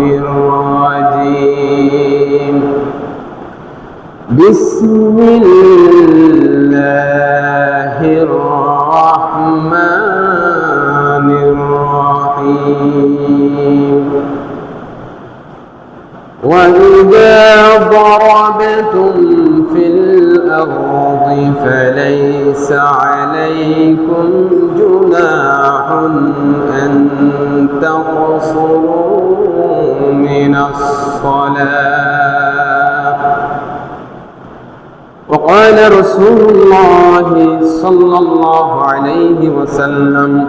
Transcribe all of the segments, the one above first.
الرجيم. بسم الله الرحمن الرحيم. وإذا ضربتم في الأرض فليس عليكم جناح أن تقصروا من الصلاة. وقال رسول الله صلى الله عليه وسلم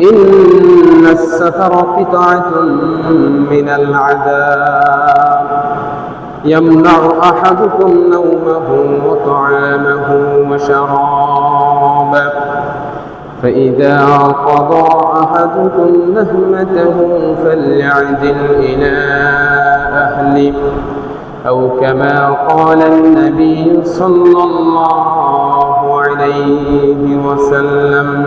إن السفر قطعة من العذاب. يمنع أحدكم نومه وطعامه وشرابه. فإذا قضى أحدكم نهمته فليعجل إلى أهله. أو كما قال النبي صلى الله عليه وسلم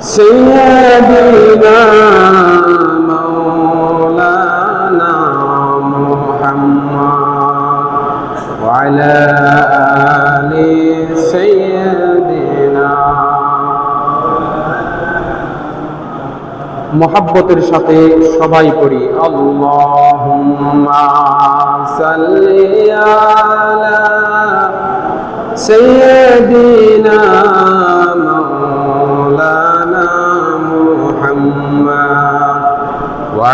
سيدنا مولانا محمد وعلى آل سيدنا মোহাব্বতের সাথে সবাই পড়ি আল্লাহুম্মা সাল্লি আলা সাইয়্যিদিনা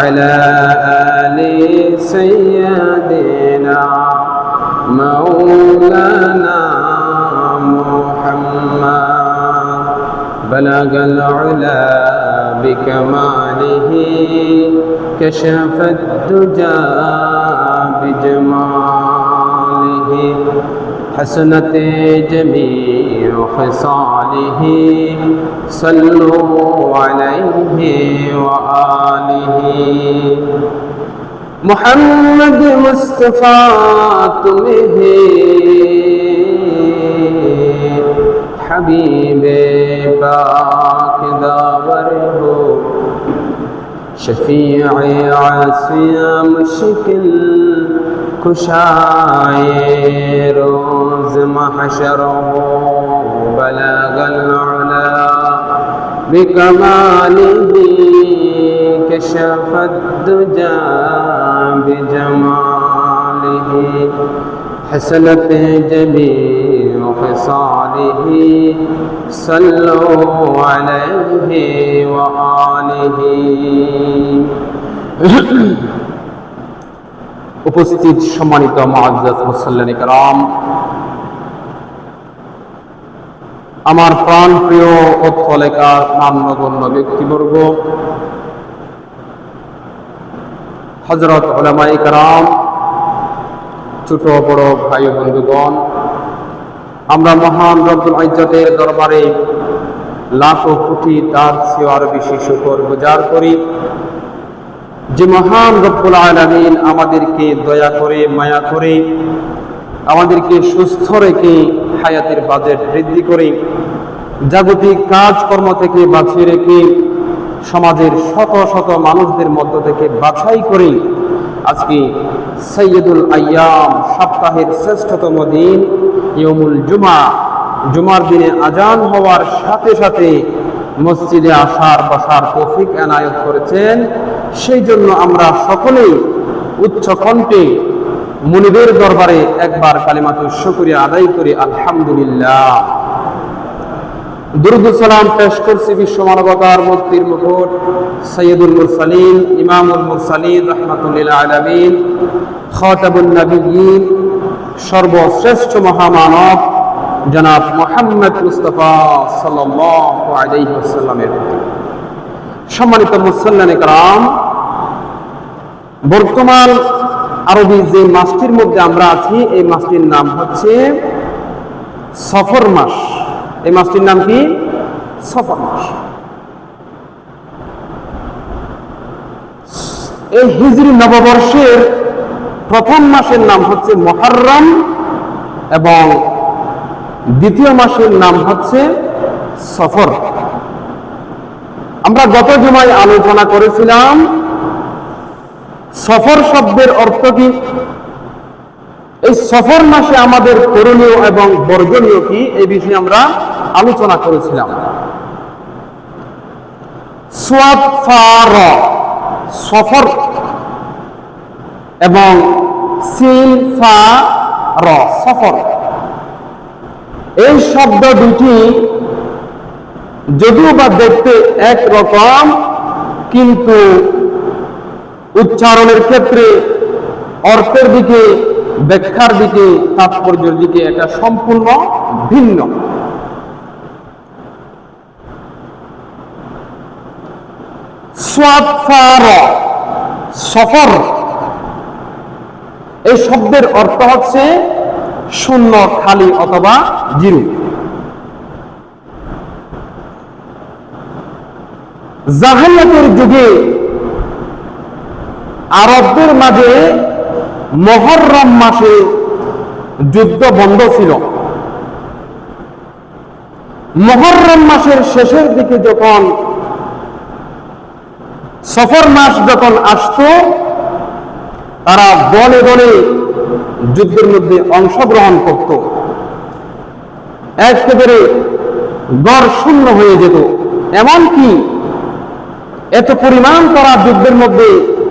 وعلى آل سيدنا مولانا محمد. بلغ العلا بكماله كشف الدجى بجماله. حسنت جميع خصاله صلوا عليه وآله. محمد مصطفى تمه. حبيب پاک داور ہو شفیع عاصیہ مشکل. کشائے روز محشر ہو بلغ العلا بکماله كشف الدجى بجماله. حسنت جميع خصاله. صلوا عليه وآله. উপস্থিত সম্মানিত মুসল্লানি আমার প্রাণ প্রিয় অথলেকার মান্যগণ্য ব্যক্তিবর্গ হজরত ওলামাই কারাম, ছোট বড় ভাই বন্ধুগণ, আমরা মহান রব্দুল ইজ্জতের দরবারে লাখো কোটি তার চেয়ে আরও বেশি শুকর গুজার করি। যে মহান রব্বুল আলামিন আমাদেরকে দয়া করে, মায়া করে, আমাদেরকে সুস্থ রেখে হায়াতের বাজেট বৃদ্ধি করে, জাগতিক কাজকর্ম থেকে বাঁচিয়ে রেখে সমাজের শত শত মানুষদের মধ্য থেকে বাছাই করে আজকে সৈয়দুল আয়াম সপ্তাহের শ্রেষ্ঠতম দিন ইয়মুল জুমা। জুমার দিনে আজান হওয়ার সাথে সাথে মসজিদে আসার, বসার তৌফিক এনায়ত করেছেন। সেই জন্য আমরা সকলেই উচ্চ কণ্ঠে মুনিবের দরবারে একবার কালিমাতুর শুকরিয়া আদায় করি, আলহামদুলিল্লাহ। দুরুদ সালাম পেশ করছি বিশ্ব মানবতার মুক্তির মুকুট সৈয়দুল মুরসালিন, ইমামুল মুরসালিন, রহমাতুল্লিল আলামিন খতাবুল নবীন সর্বশ্রেষ্ঠ মহামানব, জনাব মোহাম্মদ মুস্তফা সাল্লাল্লাহু আলাইহি ওয়াসাল্লামের প্রতি। সম্মানিত মুসল্লানে কারাম, বর্তমান আরবি যে মাসটির মধ্যে আমরা আছি, এই মাসটির নাম হচ্ছে সফর মাস। এই মাসটির নাম কি? সফর মাস। এই হিজরি নববর্ষের প্রথম মাসের নাম হচ্ছে মহারম এবং দ্বিতীয় মাসের নাম হচ্ছে সফর। আমরা গত জুমায় আলোচনা করেছিলাম, সফর শব্দের অর্থ কি? এই সফর মাসে আমাদের করণীয় এবং বর্জনীয় কি? এই বিষয়ে আমরা আলোচনা করেছিলাম। সফর এবং সফর। এই শব্দ দুটি যদিও বা দেখতে একরকম, কিন্তু উচ্চারণের ক্ষেত্রে অর্থের দিকে, ব্যাখ্যার দিকে, তাৎপর্যের দিকে এটা সম্পূর্ণ ভিন্ন। সফর। এই শব্দের অর্থ হচ্ছে শূন্য, খালি অথবা জিরো। জাহালিয়াতের যুগে আরবদের মাঝে মহরম মাসে যুদ্ধ বন্ধ ছিল। মহরম মাসের শেষের দিকে যখন সফর মাস যখন আসতো, তারা বনে বনে যুদ্ধের মধ্যে অংশগ্রহণ করত। একেবারে গড় শূন্য হয়ে যেত। এমনকি এত পরিমাণ তারা যুদ্ধের মধ্যে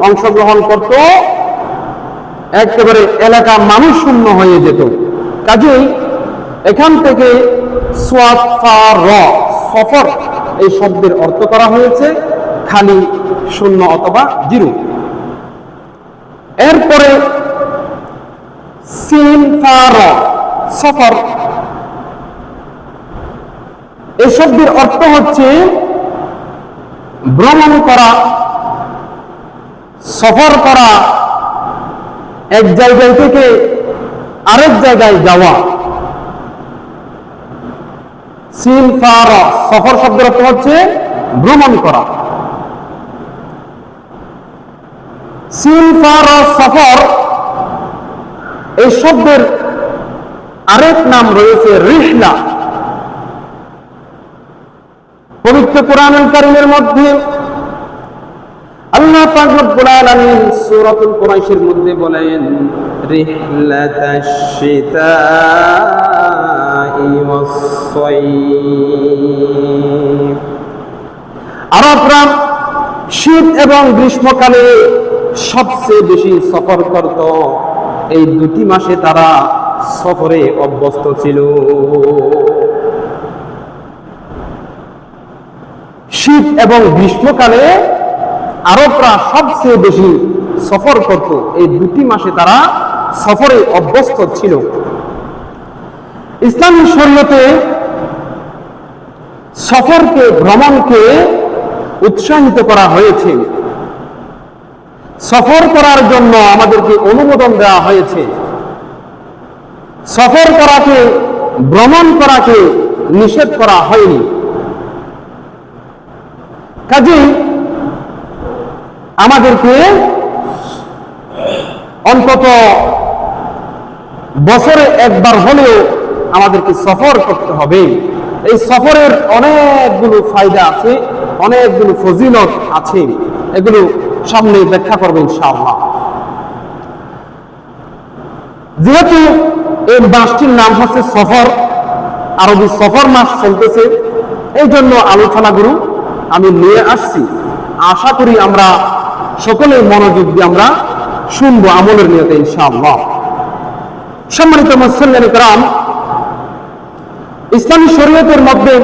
অংশগ্রহণ করত, একেবারে এলাকা মানুষ শূন্য হয়ে যেত। কাজেই এখান থেকে সফর এই শব্দের অর্থ করা হয়েছে খালি শূন্য অথবা জিরো। এরপরে সফর। এই শব্দের অর্থ হচ্ছে ভ্রমণ করা, সফর করা, এক জায়গায় থেকে আরেক জায়গায় যাওয়া। ফার, সফর শব্দের অর্থ হচ্ছে ভ্রমণ করা। ফার, সফর, এই শব্দের আরেক নাম রয়েছে রিহলা। পবিত্র কোরআনুল কারীমের মধ্যে, আল্লাহ পাক রব্বুল আলামিন সূরাতুল মধ্যে বলেন আরবরা শীত এবং গ্রীষ্মকালে সবচেয়ে বেশি সফর করত। এই দুটি মাসে তারা সফরে অভ্যস্ত ছিল। শীত এবং গ্রীষ্মকালে আরবরা সবচেয়ে বেশি সফর করত। এই দুটি মাসে তারা সফরে অভ্যস্ত ছিল। ইসলামী শরীয়তে সফরকে, ভ্রমণকে উৎসাহিত করা হয়েছে। সফর করার জন্য আমাদেরকে অনুমোদন দেওয়া হয়েছে। সফর করাকে, ভ্রমণ করাকে নিষেধ করা হয়নি। কাজেই আমাদেরকে অন্তত বছরে একবার হলেও আমাদেরকে সফর করতে হবে। এই সফরের অনেকগুলো ফায়দা আছে, অনেকগুলো ফজিলত আছে, এগুলো সামনে ব্যাখ্যা করবে ইনশাআল্লাহ। যেহেতু এই মাসটির নাম হচ্ছে সফর, আরবি সফর মাস চলতেছে এই জন্য আলোচনা আলোচনাগুলো আমি নিয়ে আসছি। আশা করি আমরা সকলে মনোযোগ দিয়ে আমরা শুনব আমলের নিয়তে ইনশাআল্লাহ। সম্মানিত মুসল্লান ইকরাম ইসলামী শরীয়তের মধ্যে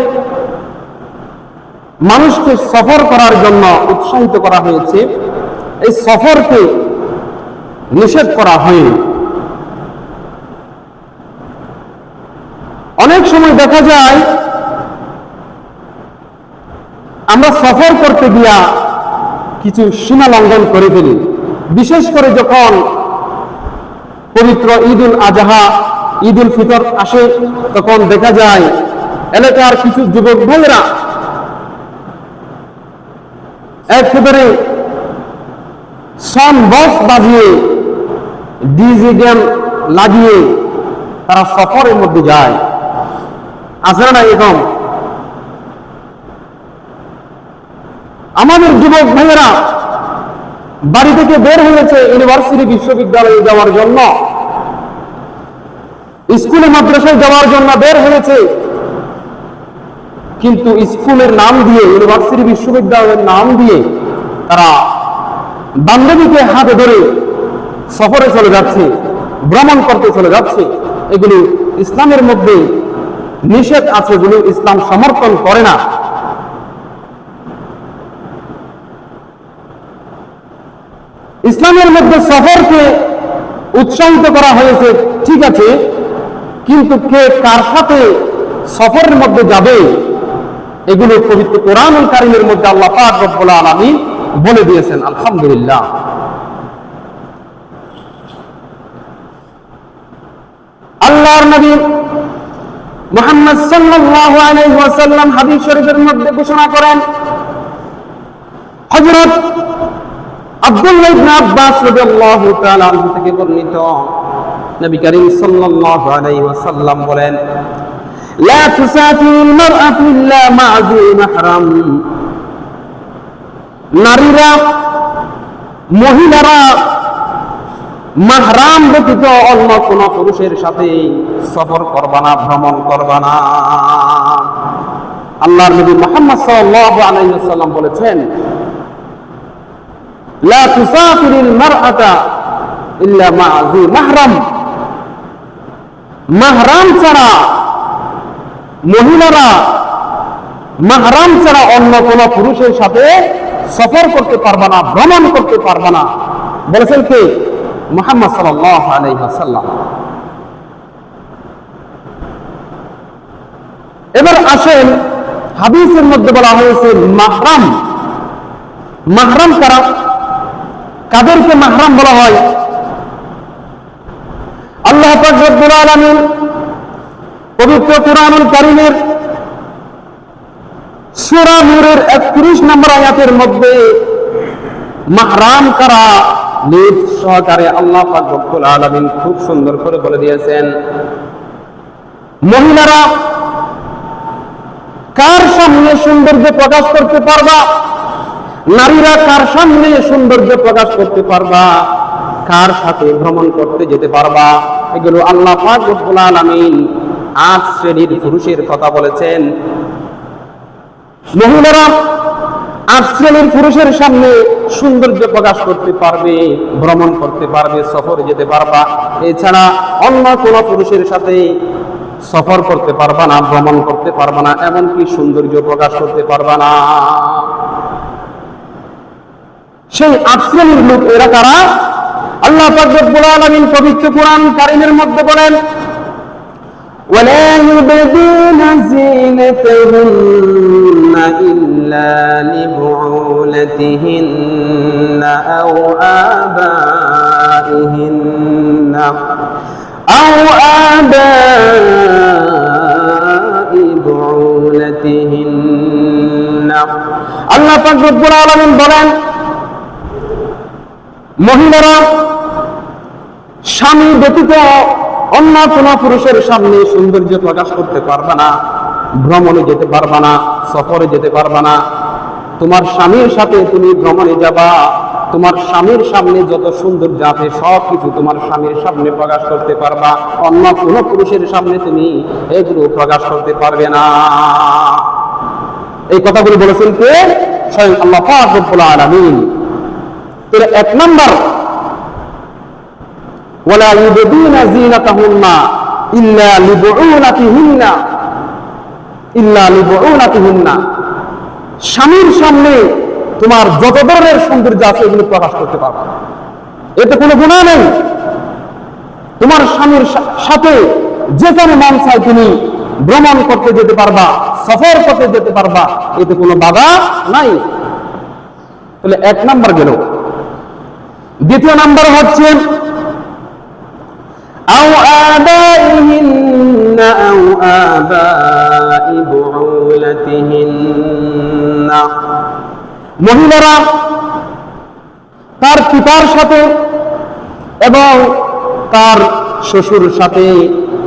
মানুষকে সফর করার জন্য উৎসাহিত করা হয়েছে। এই সফরকে নিষেধ করা হয়নি। অনেক সময় দেখা যায় আমরা সফর করতে গিয়া কিছু সীমা লঙ্ঘন করে ফেলি। বিশেষ করে যখন পবিত্র ঈদ উল আজহা ঈদ উল ফিতর আসে, তখন দেখা যায় এলাকার কিছু যুবক ভাইয়েরা একেবারে সন বক্স বাজিয়ে ডিজি গেম লাগিয়ে তারা সফরের মধ্যে যায়। আছে না এরকম আমাদের যুবক ভাইয়েরা, বাড়ি থেকে বের হয়েছে ইউনিভার্সিটি বিশ্ববিদ্যালয়ে যাওয়ার জন্য। স্কুলে মাদ্রাসায় যাওয়ার জন্য বের হয়েছে। কিন্তু স্কুলের নাম দিয়ে, ইউনিভার্সিটি বিশ্ববিদ্যালয়ের নাম দিয়ে তারা বান্ধবীকে হাতে ধরে সফরে চলে যাচ্ছে, ভ্রমণ করতে চলে যাচ্ছে। এগুলো ইসলামের মধ্যে নিষেধ আছে এগুলো ইসলাম সমর্থন করে না। ইসলামের মধ্যে সফরকে উৎসাহিত করা হয়েছে, ঠিক আছে, কিন্তু কে কার সাথে সফরের মধ্যে যাবে, এগুলো পবিত্র কোরআনুল কারিমের মধ্যে আল্লাহ পাক রব্বুল আলামিন বলে দিয়েছেন, আলহামদুলিল্লাহ। আল্লাহর নবী মুহাম্মদ সাল্লাল্লাহু আলাইহি ওয়াসাল্লাম হাদিস শরীফের মধ্যে ঘোষণা করেন, হযরত আব্দুল আব্বাস থেকে বর্ণিত। নবী করিম সাল্লাল্লাহু আলাইহি ওয়াসাল্লাম বলেন, লা তুসাফিরু আল-মারআতু ইল্লা মাহরাম। নারীরা, মহিলারা মাহরাম ব্যতীত অন্য কোন পুরুষের সাথে সফর করবানা ভ্রমণ করবানা না। আল্লাহর নবী মুহাম্মদ সাল্লাল্লাহু আলাইহি ওয়াসাল্লাম বলেছেন লা তুসাফিরিল মারআতা ইল্লা মা'a মাহরাম। মাহরাম ছাড়া মহিলারা, মাহরাম ছাড়া অন্য কোন পুরুষের সাথে সফর করতে পারবা না, ভ্রমণ করতে পারবা না। বলেছেন কে? মোহাম্মদ সাল্লাল্লাহু আলাইহি ওয়াসাল্লাম। এবার আসেন হাদিসের মধ্যে বলা হয়েছে মাহরাম। মাহরাম কারা? কাদেরকে মাহরাম বলা হয়। আল্লাহ পাক রব্বুল পবিত্র কোরআনুল কারীমের সূরা নূরের 31 নম্বর আয়াতের মধ্যে মাহরাম কারা নিজ সহকারে আল্লাহ রব্বুল আলামিন খুব সুন্দর করে বলে দিয়েছেন। মহিলারা কার সামনে সৌন্দর্য প্রকাশ করতে পারবা? নারীরা কার সামনে সৌন্দর্য প্রকাশ করতে পারবা? কার সাথে ভ্রমণ করতে যেতে পারবা? এগুলো আল্লাহ পাক রব্বুল আট শ্রেণির পুরুষের কথা বলেছেন। মহিলারা আট শ্রেণির পুরুষের সামনে সৌন্দর্য প্রকাশ করতে পারবে, ভ্রমণ করতে পারবে, সফরে যেতে পারবা। এছাড়া অন্য কোন পুরুষের সাথে সফর করতে পারবা না, ভ্রমণ করতে পারবা না, এমনকি সৌন্দর্য প্রকাশ করতে পারবা না। সেই আট শ্রেণীর লোক এরা কারা আল্লাহ পাক রব্বুল আলামিন পবিত্র কোরআন কারিমের মধ্যে বলেন ولا يبدين زينتهن إلا لبعولتهن أو آبائهن أو آباء بعولتهن আল্লাহ পাক রব্বুল আলামিন বলেন মহিলারা স্বামী ব্যতীত অন্য কোনো পুরুষের সামনে সৌন্দর্য প্রকাশ করতে পারবে না, ভ্রমণে যেতে পারবে না, সফরে যেতে পারবে না। তোমার স্বামীর সাথে তুমি ভ্রমণে যাবা, তোমার স্বামীর সামনে যত সৌন্দর্য আছে সব কিছু তোমার স্বামীর সামনে প্রকাশ করতে পারবা। অন্য কোনো পুরুষের সামনে তুমি এগুলো প্রকাশ করতে পারবে না। এই কথাগুলো বলেছেন কে? স্বয়ং আল্লাহ আলামিন। তাহলে এক নাম্বার। ওয়ালা ইউবদিনা জিনাতাহুন্না ইল্লা লিবুউলাতিহিন্না ইল্লা লিবুউলাতিহিন্না স্বামীর সামনে তোমার যত ধরনের সৌন্দর্য আছে এগুলো প্রকাশ করতে পারবে। এতে কোনো গুণা নেই। তোমার স্বামীর সাথে যেখানে মন চায় তুমি ভ্রমণ করতে যেতে পারবা, সফর করতে যেতে পারবা, এতে কোনো বাধা নাই। তাহলে এক নাম্বার গেল। দ্বিতীয় নাম্বার হচ্ছে أو آبائهن أو آباء بعولتهن মহিলারা তার পিতার সাথে এবং তার শ্বশুর সাথে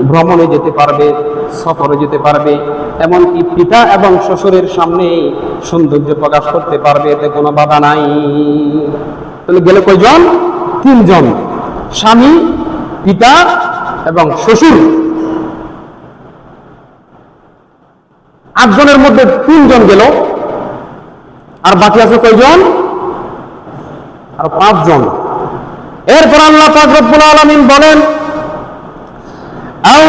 ভ্রমণে যেতে পারবে সফরে যেতে পারবে এমনকি পিতা এবং শ্বশুরের সামনে সৌন্দর্য প্রকাশ করতে পারবে এতে কোনো বাধা নাই তাহলে গেলে কয়জন তিনজন স্বামী পিতা এবং শ্বশুর আটজনের মধ্যে তিনজন গেল আর বাকি আছে কয়জন আর পাঁচজন এরপর আল্লাহ পাক রব্বুল আলামিন বলেন আও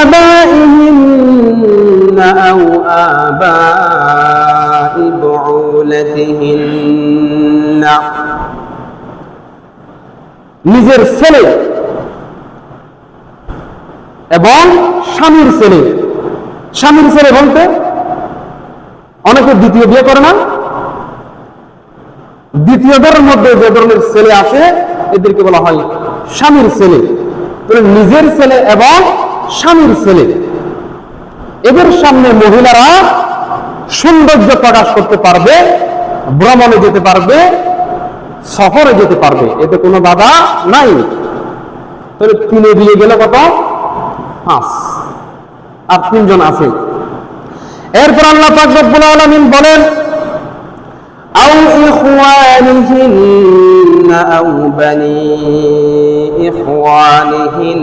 آبائهن أو آباء بعولتهن নিজের ছেলে এবং স্বামীর ছেলে। স্বামীর ছেলে বলতে অনেকে দ্বিতীয় বিয়ে করে না। দ্বিতীয়দের মধ্যে যে ধরনের ছেলে আছে, এদেরকে বলা হয় স্বামীর ছেলে। নিজের ছেলে এবং স্বামীর ছেলে। এদের সামনে মহিলারা সৌন্দর্য প্রকাশ করতে পারবে, ভ্রমণে যেতে পারবে সফরে যেতে পারবে, এতে কোনো বাধা নাই। তাহলে তিনে দিয়ে গেলে কত? পাঁচ। আর তিনজন আছে। এরপর আল্লাহ পাক রব্বুল আলামিন বলেন আও ইখওয়ানিহিন আও বানি ইখওয়ানিহিন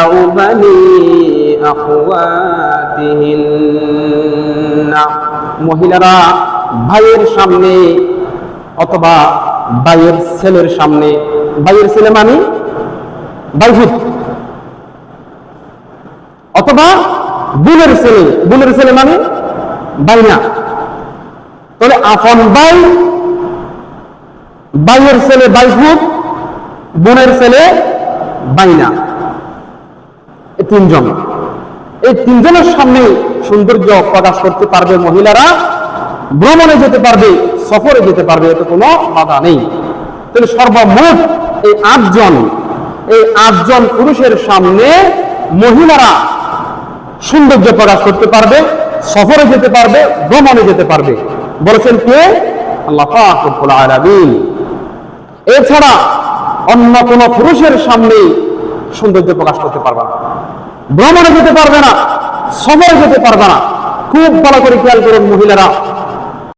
আও বানি আখওয়াতিহিন মহিলারা, ভাইয়ের সামনে অথবা ভাইয়ের ছেলের সামনে, ভাইয়ের ছেলে মানে ভাইফুট। অথবা বুলের ছেলে বুলের ছেলে মানে বাইনা তাহলে আপন ভাই, ভাইয়ের ছেলে বাইফুট বোনের ছেলে বাইনা এই তিনজন। এই তিনজনের সামনে সৌন্দর্য প্রকাশ করতে পারবে মহিলারা। ভ্রমণে যেতে পারবে, সফরে যেতে পারবে, এতে কোনো বাধা নেই। তাহলে সর্বমোট এই আটজন এই আটজন পুরুষের সামনে মহিলারা সৌন্দর্য প্রকাশ করতে পারবে, সফরে যেতে পারবে, ভ্রমণে যেতে পারবে। বলেছেন কে? আল্লাহ এছাড়া অন্য কোন পুরুষের সামনে সৌন্দর্য প্রকাশ করতে পারবে না। ভ্রমণে যেতে পারবে না, সফরে যেতে পারবে না। খুব ভালো করে খেয়াল করুন মহিলারা।